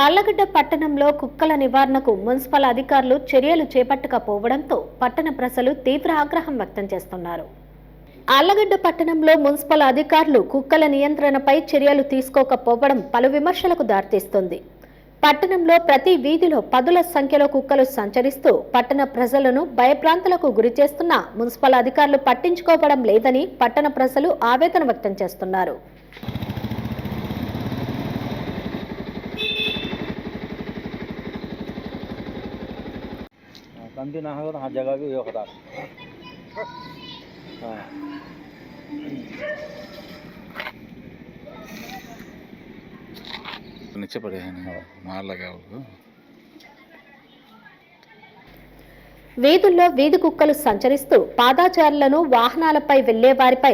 ఆళ్ళగడ్డ పట్టణంలో కుక్కల నివారణకు మున్సిపల్ అధికారులు చర్యలు చేపట్టకపోవడంతో పట్టణ ప్రజలు తీవ్ర ఆగ్రహం వ్యక్తం చేస్తున్నారు. ఆళ్ళగడ్డ పట్టణంలో మున్సిపల్ అధికారులు కుక్కల నియంత్రణపై చర్యలు తీసుకోకపోవడం పలు విమర్శలకు దారితీస్తుంది. పట్టణంలో ప్రతి వీధిలో పదుల సంఖ్యలో కుక్కలు సంచరిస్తూ పట్టణ ప్రజలను భయప్రాంతులకు గురిచేస్తున్నా మున్సిపల్ అధికారులు పట్టించుకోవడం లేదని పట్టణ ప్రజలు ఆవేదన వ్యక్తం చేస్తున్నారు. कंदी ना हो तो हर जगह भी होता हाँ नीचे पड़े हैं नहीं मार लगा उसको వీధుల్లో వీధి కుక్కలు సంచరిస్తూ పాదాచారులను వాహనాలపై వెళ్లే వారిపై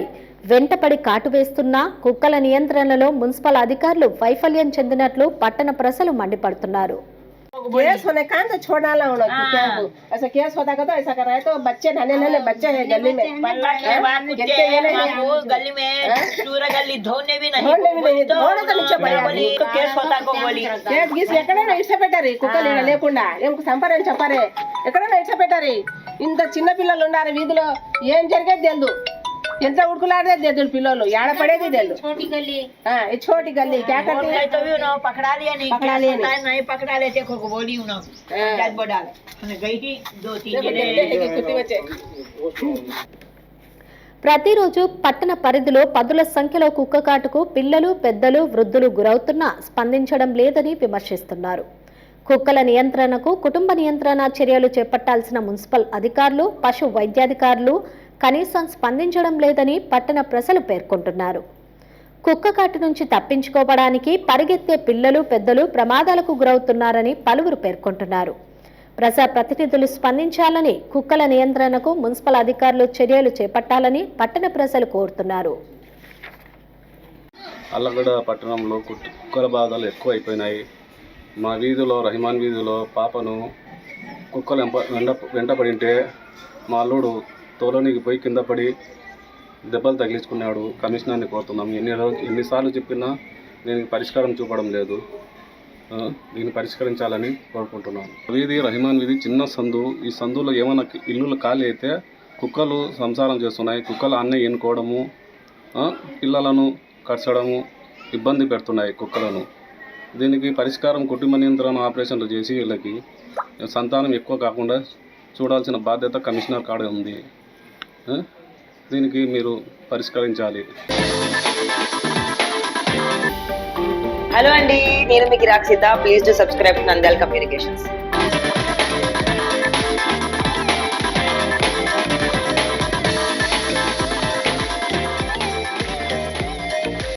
వెంటపడి కాటు వేస్తున్నా కుక్కల నియంత్రణలో మున్సిపల్ అధికారులు వైఫల్యం చెందినట్లు పట్టణ ప్రజలు మండిపడుతున్నారు केस होने का तो छोड़ना ला उन लोग क्या हो ऐसा केस होता का तो ऐसा कर रहा है तो बच्चे नन्हे नन्हे बच्चे हैं गली में हाँ? जितने ये नहीं वो गली में पूरा गली धोने भी नहीं धोने भी नहीं, धोने तो नीचे पड़े बोली आदमी। तो केस होता को बोली కేసు గీసి ఎక్కడైనా ఇట్స పెట్టారు కుక్కలు ఈడ లేకుండా ఏం సంపరేం చెప్పారే ఎక్కడైనా ఇట్స పెట్టారు ఇంత చిన్న పిల్లలు ఉన్నారు వీధిలో ఏం జరిగేది తెలియదు ఎంత ఉడుకులాడేది తెలియదు పిల్లలు ఏడ పడేది తెలియదు ఆ, ఈ छोटी गली क्या करते हैं तो भी उन्होंने पकड़ा लिया नहीं पकड़ा केस लिया होता है, नहीं पकड़ा लेते को को बोली उन्होंने हाँ। जज बोडाल मैंने गई थी दो तीन देखो, जने देखो, देखो, कुत्ते बच्चे ప్రతిరోజు పట్టణ పరిధిలో పదుల సంఖ్యలో కుక్క కాటుకు పిల్లలు పెద్దలు వృద్ధులు గురవుతున్నా స్పందించడం లేదని విమర్శిస్తున్నారు కుక్కల నియంత్రణకు కుటుంబ నియంత్రణ చర్యలు చేపట్టాల్సిన మున్సిపల్ అధికారులు పశు వైద్యాధికారులు కనీసం స్పందించడం లేదని పట్టణ ప్రజలు పేర్కొంటున్నారు. కుక్క కాటు నుంచి తప్పించుకోవడానికి పరిగెత్తే పిల్లలు పెద్దలు ప్రమాదాలకు గురవుతున్నారని పలువురు పేర్కొంటున్నారు. ప్రజా ప్రతినిధులు స్పందించాలని కుక్కల నియంత్రణకు మున్సిపల్ అధికారులు చర్యలు చేపట్టాలని పట్టణ ప్రజలు కోరుతున్నారు. అల్లగడ పట్టణంలో కుక్కల బాధలు ఎక్కువ అయిపోయినాయి మా వీధిలో రహిమాన్ వీధిలో పాపను కుక్కలు వెంట వెంటపడింటే మా అల్లుడు తోలనికి పోయి కింద పడి దెబ్బలు తగిలించుకున్నాడు. కమిషనర్ని కోరుతున్నాం. ఎన్ని రోజు ఎన్నిసార్లు చెప్పినా దీనికి పరిష్కారం చూపడం లేదు. దీన్ని పరిష్కరించాలని కోరుకుంటున్నాను. వీధి రహిమాన్ వీధి చిన్న సందు. ఈ సందులో ఏమైనా ఇల్లులు ఖాళీ అయితే కుక్కలు సంసారం చేస్తున్నాయి. కుక్కలు అన్నీ ఎన్నుకోవడము పిల్లలను కరచడము ఇబ్బంది పెడుతున్నాయి కుక్కలను. దీనికి పరిష్కారం కుటుంబ నియంత్రణ ఆపరేషన్లు చేసి వీళ్ళకి సంతానం ఎక్కువ కాకుండా చూడాల్సిన బాధ్యత కమిషనర్ కాడే ఉంది. దీనికి మీరు పరిష్కరించాలి. హలో అండి నేను మీకు Rakshita please to subscribe Nandal communications